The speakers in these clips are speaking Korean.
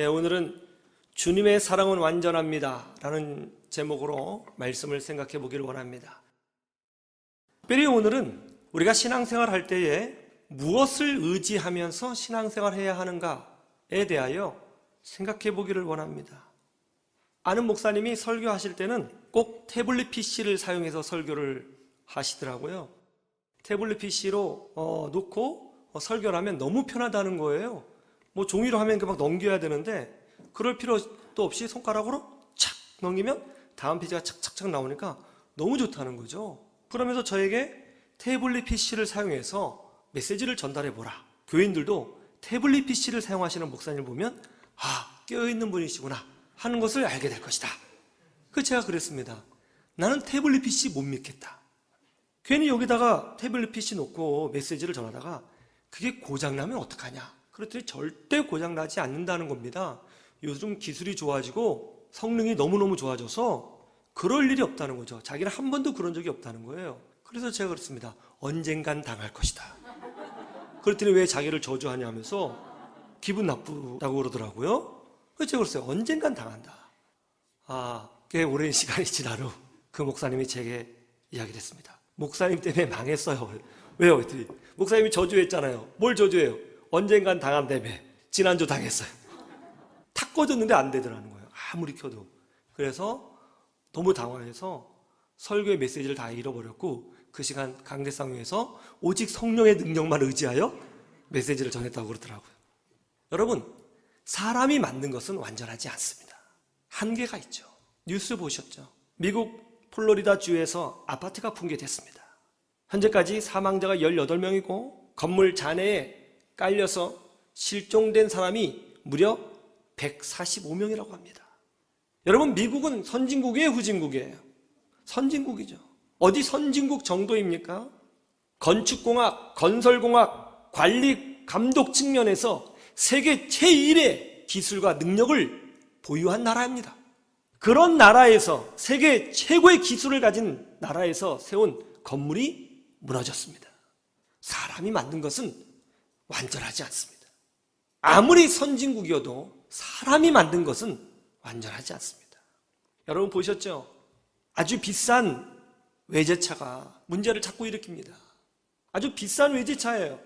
네, 오늘은 주님의 사랑은 완전합니다. 라는 제목으로 말씀을 생각해 보기를 원합니다. 특별히 오늘은 우리가 신앙생활 할 때에 무엇을 의지하면서 신앙생활 해야 하는가에 대하여 생각해 보기를 원합니다. 아는 목사님이 설교하실 때는 꼭 태블릿 PC를 사용해서 설교를 하시더라고요. 태블릿 PC로 어, 놓고 어, 설교를 하면 너무 편하다는 거예요. 뭐 종이로 하면 그막 넘겨야 되는데 그럴 필요도 없이 손가락으로 착 넘기면 다음 페이지가 착착착 나오니까 너무 좋다는 거죠. 그러면서 저에게 태블릿 PC를 사용해서 메시지를 전달해 보라. 교인들도 태블릿 PC를 사용하시는 목사님을 보면 아 깨어있는 분이시구나 하는 것을 알게 될 것이다. 그 제가 그랬습니다. 나는 태블릿 PC 못 믿겠다. 괜히 여기다가 태블릿 PC 놓고 메시지를 전하다가 그게 고장나면 어떡하냐. 그랬더니 절대 고장나지 않는다는 겁니다. 요즘 기술이 좋아지고 성능이 너무너무 좋아져서 그럴 일이 없다는 거죠. 자기는 한 번도 그런 적이 없다는 거예요. 그래서 제가 그랬습니다. 언젠간 당할 것이다. 그랬더니 왜 자기를 저주하냐 하면서 기분 나쁘다고 그러더라고요. 그래서 제가 그랬어요. 언젠간 당한다. 아, 꽤 오랜 시간이 후그 목사님이 제게 이야기를 했습니다. 목사님 때문에 망했어요. 왜요? 그랬더니 목사님이 저주했잖아요. 뭘 저주해요? 언젠간 당한다며. 지난주 당했어요. 탁 꺼졌는데 안 되더라는 거예요. 아무리 켜도. 그래서 너무 당황해서 설교의 메시지를 다 잃어버렸고 그 시간 강대상에서 오직 성령의 능력만 의지하여 메시지를 전했다고 그러더라고요. 여러분, 사람이 만든 것은 완전하지 않습니다. 한계가 있죠. 뉴스 보셨죠? 미국 플로리다 주에서 아파트가 붕괴됐습니다. 현재까지 사망자가 18명이고 건물 잔해에 깔려서 실종된 사람이 무려 145명이라고 합니다. 여러분, 미국은 선진국이에요, 후진국이에요? 선진국이죠. 어디 선진국 정도입니까? 건축공학, 건설공학, 관리, 감독 측면에서 세계 제1의 기술과 능력을 보유한 나라입니다. 그런 나라에서 세계 최고의 기술을 가진 나라에서 세운 건물이 무너졌습니다. 사람이 만든 것은 완전하지 않습니다. 아무리 선진국이어도 사람이 만든 것은 완전하지 않습니다. 여러분 보셨죠? 아주 비싼 외제차가 문제를 자꾸 일으킵니다. 아주 비싼 외제차예요.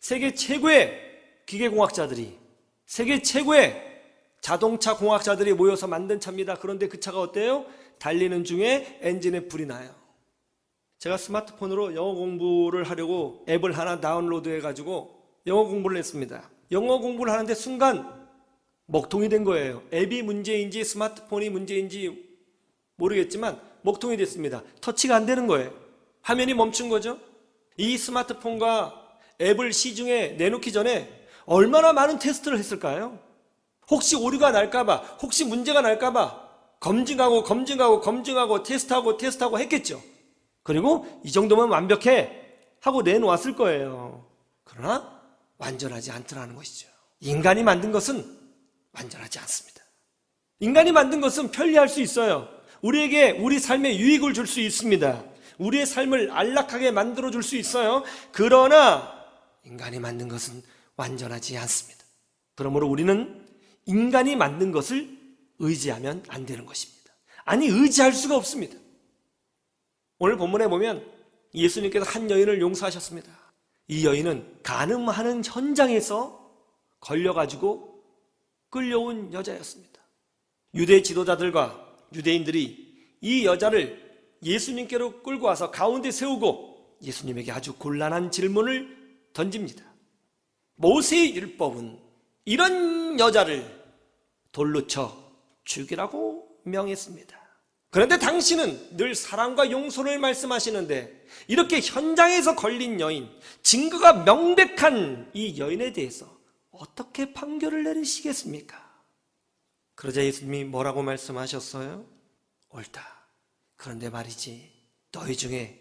세계 최고의 기계공학자들이, 세계 최고의 자동차 공학자들이 모여서 만든 차입니다. 그런데 그 차가 어때요? 달리는 중에 엔진에 불이 나요. 제가 스마트폰으로 영어 공부를 하려고 앱을 하나 다운로드 해가지고 영어 공부를 했습니다. 영어 공부를 하는데 순간 먹통이 된 거예요. 앱이 문제인지 스마트폰이 문제인지 모르겠지만 먹통이 됐습니다. 터치가 안 되는 거예요. 화면이 멈춘 거죠. 이 스마트폰과 앱을 시중에 내놓기 전에 얼마나 많은 테스트를 했을까요? 혹시 오류가 날까봐, 혹시 문제가 날까봐 검증하고 검증하고 검증하고 테스트하고 테스트하고 했겠죠. 그리고 이 정도면 완벽해 하고 내놓았을 거예요. 그러나 완전하지 않더라는 것이죠. 인간이 만든 것은 완전하지 않습니다. 인간이 만든 것은 편리할 수 있어요. 우리에게 우리 삶에 유익을 줄 수 있습니다. 우리의 삶을 안락하게 만들어 줄 수 있어요. 그러나 인간이 만든 것은 완전하지 않습니다. 그러므로 우리는 인간이 만든 것을 의지하면 안 되는 것입니다. 아니, 의지할 수가 없습니다. 오늘 본문에 보면 예수님께서 한 여인을 용서하셨습니다. 이 여인은 가늠하는 현장에서 걸려가지고 끌려온 여자였습니다. 유대 지도자들과 유대인들이 이 여자를 예수님께로 끌고 와서 가운데 세우고 예수님에게 아주 곤란한 질문을 던집니다. 모세의 율법은 이런 여자를 돌로 쳐 죽이라고 명했습니다. 그런데 당신은 늘 사랑과 용서를 말씀하시는데 이렇게 현장에서 걸린 여인, 증거가 명백한 이 여인에 대해서 어떻게 판결을 내리시겠습니까? 그러자 예수님이 뭐라고 말씀하셨어요? 옳다. 그런데 말이지, 너희 중에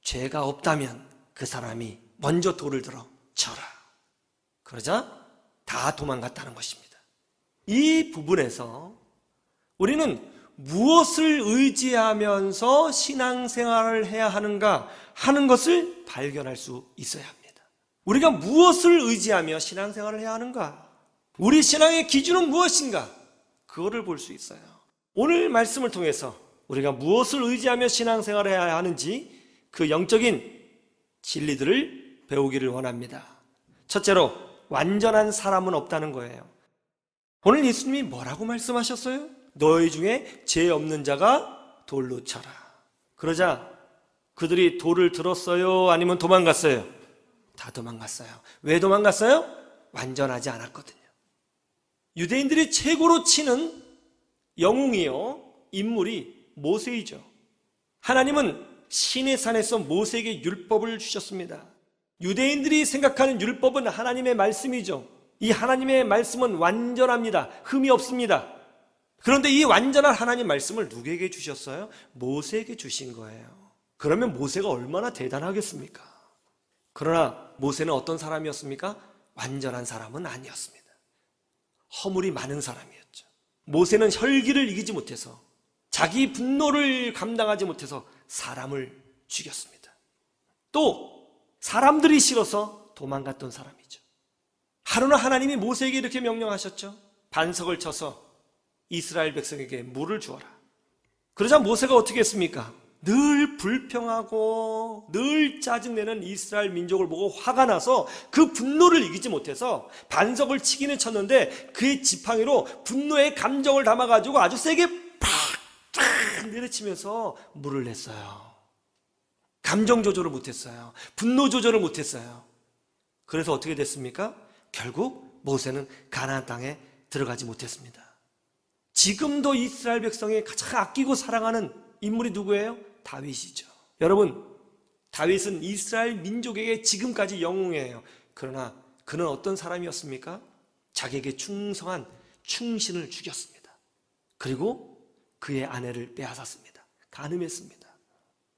죄가 없다면 그 사람이 먼저 돌을 들어 쳐라. 그러자 다 도망갔다는 것입니다. 이 부분에서 우리는 무엇을 의지하면서 신앙생활을 해야 하는가 하는 것을 발견할 수 있어야 합니다. 우리가 무엇을 의지하며 신앙생활을 해야 하는가? 우리 신앙의 기준은 무엇인가? 그거를 볼 수 있어요. 오늘 말씀을 통해서 우리가 무엇을 의지하며 신앙생활을 해야 하는지 그 영적인 진리들을 배우기를 원합니다. 첫째로 완전한 사람은 없다는 거예요. 오늘 예수님이 뭐라고 말씀하셨어요? 너희 중에 죄 없는 자가 돌로 쳐라. 그러자 그들이 돌을 들었어요? 아니면 도망갔어요? 다 도망갔어요. 왜 도망갔어요? 완전하지 않았거든요. 유대인들이 최고로 치는 영웅이요, 인물이 모세이죠. 하나님은 신의 산에서 모세에게 율법을 주셨습니다. 유대인들이 생각하는 율법은 하나님의 말씀이죠. 이 하나님의 말씀은 완전합니다. 흠이 없습니다. 그런데 이 완전한 하나님 말씀을 누구에게 주셨어요? 모세에게 주신 거예요. 그러면 모세가 얼마나 대단하겠습니까? 그러나 모세는 어떤 사람이었습니까? 완전한 사람은 아니었습니다. 허물이 많은 사람이었죠. 모세는 혈기를 이기지 못해서 자기 분노를 감당하지 못해서 사람을 죽였습니다. 또 사람들이 싫어서 도망갔던 사람이죠. 하루는 하나님이 모세에게 이렇게 명령하셨죠. 반석을 쳐서 이스라엘 백성에게 물을 주어라. 그러자 모세가 어떻게 했습니까? 늘 불평하고 늘 짜증내는 이스라엘 민족을 보고 화가 나서 그 분노를 이기지 못해서 반석을 치기는 쳤는데 그의 지팡이로 분노의 감정을 담아가지고 아주 세게 팍팍 내리치면서 물을 냈어요. 감정 조절을 못했어요. 분노 조절을 못했어요. 그래서 어떻게 됐습니까? 결국 모세는 가나안 땅에 들어가지 못했습니다. 지금도 이스라엘 백성이 가장 아끼고 사랑하는 인물이 누구예요? 다윗이죠. 여러분, 다윗은 이스라엘 민족에게 지금까지 영웅이에요. 그러나 그는 어떤 사람이었습니까? 자기에게 충성한 충신을 죽였습니다. 그리고 그의 아내를 빼앗았습니다. 가늠했습니다.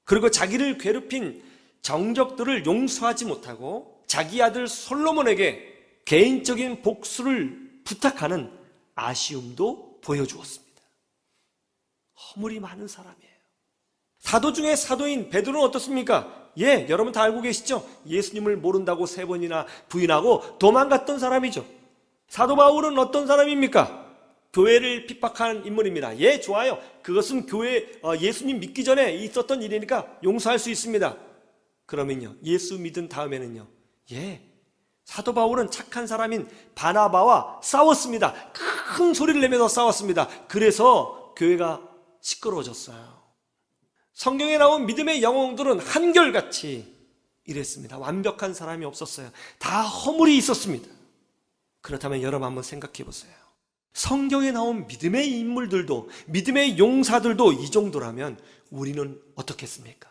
그리고 자기를 괴롭힌 정적들을 용서하지 못하고 자기 아들 솔로몬에게 개인적인 복수를 부탁하는 아쉬움도 보여주었습니다. 허물이 많은 사람이에요. 사도 중에 사도인 베드로는 어떻습니까? 예, 여러분 다 알고 계시죠? 예수님을 모른다고 세 번이나 부인하고 도망갔던 사람이죠. 사도 바울은 어떤 사람입니까? 교회를 핍박한 인물입니다. 예, 좋아요. 그것은 교회 어, 예수님 믿기 전에 있었던 일이니까 용서할 수 있습니다. 그러면요, 예수 믿은 다음에는요, 예, 사도 바울은 착한 사람인 바나바와 싸웠습니다. 큰 소리를 내면서 싸웠습니다. 그래서 교회가 시끄러워졌어요. 성경에 나온 믿음의 영웅들은 한결같이 이랬습니다. 완벽한 사람이 없었어요. 다 허물이 있었습니다. 그렇다면 여러분 한번 생각해 보세요. 성경에 나온 믿음의 인물들도, 믿음의 용사들도 이 정도라면 우리는 어떻겠습니까?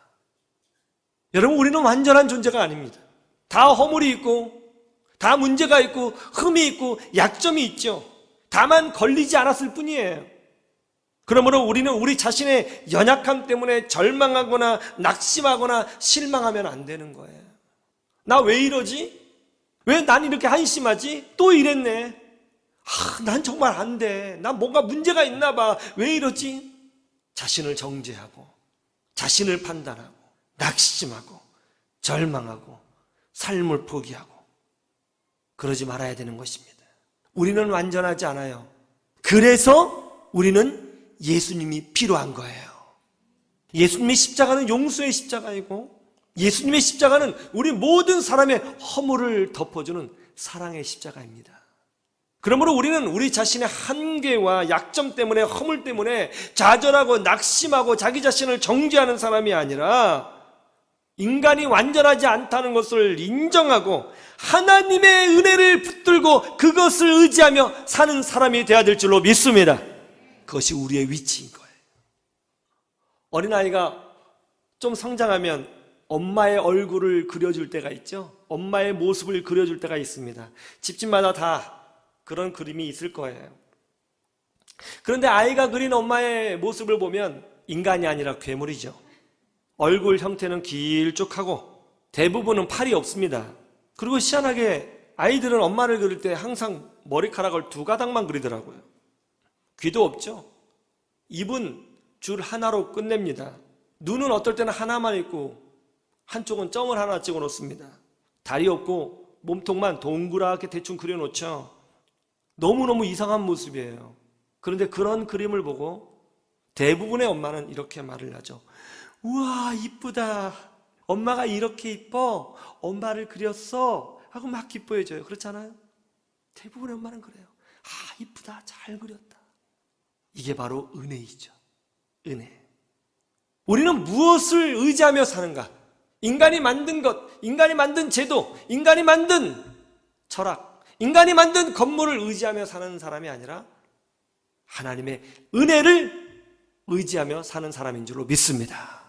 여러분, 우리는 완전한 존재가 아닙니다. 다 허물이 있고, 다 문제가 있고, 흠이 있고, 약점이 있죠. 다만 걸리지 않았을 뿐이에요. 그러므로 우리는 우리 자신의 연약함 때문에 절망하거나 낙심하거나 실망하면 안 되는 거예요. 나 왜 이러지? 왜 난 이렇게 한심하지? 또 이랬네. 아, 난 정말 안 돼. 난 뭔가 문제가 있나 봐. 왜 이러지? 자신을 정죄하고, 자신을 판단하고, 낙심하고, 절망하고, 삶을 포기하고, 그러지 말아야 되는 것입니다. 우리는 완전하지 않아요. 그래서 우리는 예수님이 필요한 거예요. 예수님의 십자가는 용서의 십자가이고, 예수님의 십자가는 우리 모든 사람의 허물을 덮어주는 사랑의 십자가입니다. 그러므로 우리는 우리 자신의 한계와 약점 때문에 허물 때문에 좌절하고 낙심하고 자기 자신을 정죄하는 사람이 아니라 인간이 완전하지 않다는 것을 인정하고 하나님의 은혜를 붙들고 그것을 의지하며 사는 사람이 되어야 될 줄로 믿습니다. 그것이 우리의 위치인 거예요. 어린아이가 좀 성장하면 엄마의 얼굴을 그려줄 때가 있죠. 엄마의 모습을 그려줄 때가 있습니다. 집집마다 다 그런 그림이 있을 거예요. 그런데 아이가 그린 엄마의 모습을 보면 인간이 아니라 괴물이죠. 얼굴 형태는 길쭉하고 대부분은 팔이 없습니다. 그리고 희한하게 아이들은 엄마를 그릴 때 항상 머리카락을 두 가닥만 그리더라고요. 귀도 없죠. 입은 줄 하나로 끝냅니다. 눈은 어떨 때는 하나만 있고 한쪽은 점을 하나 찍어 놓습니다. 다리 없고 몸통만 동그랗게 대충 그려 놓죠. 너무너무 이상한 모습이에요. 그런데 그런 그림을 보고 대부분의 엄마는 이렇게 말을 하죠. 우와, 이쁘다. 엄마가 이렇게 이뻐. 엄마를 그렸어. 하고 막 기뻐해줘요. 그렇잖아요? 대부분의 엄마는 그래요. 아, 이쁘다. 잘 그렸다. 이게 바로 은혜이죠. 은혜. 우리는 무엇을 의지하며 사는가? 인간이 만든 것, 인간이 만든 제도, 인간이 만든 철학, 인간이 만든 건물을 의지하며 사는 사람이 아니라 하나님의 은혜를 의지하며 사는 사람인 줄로 믿습니다.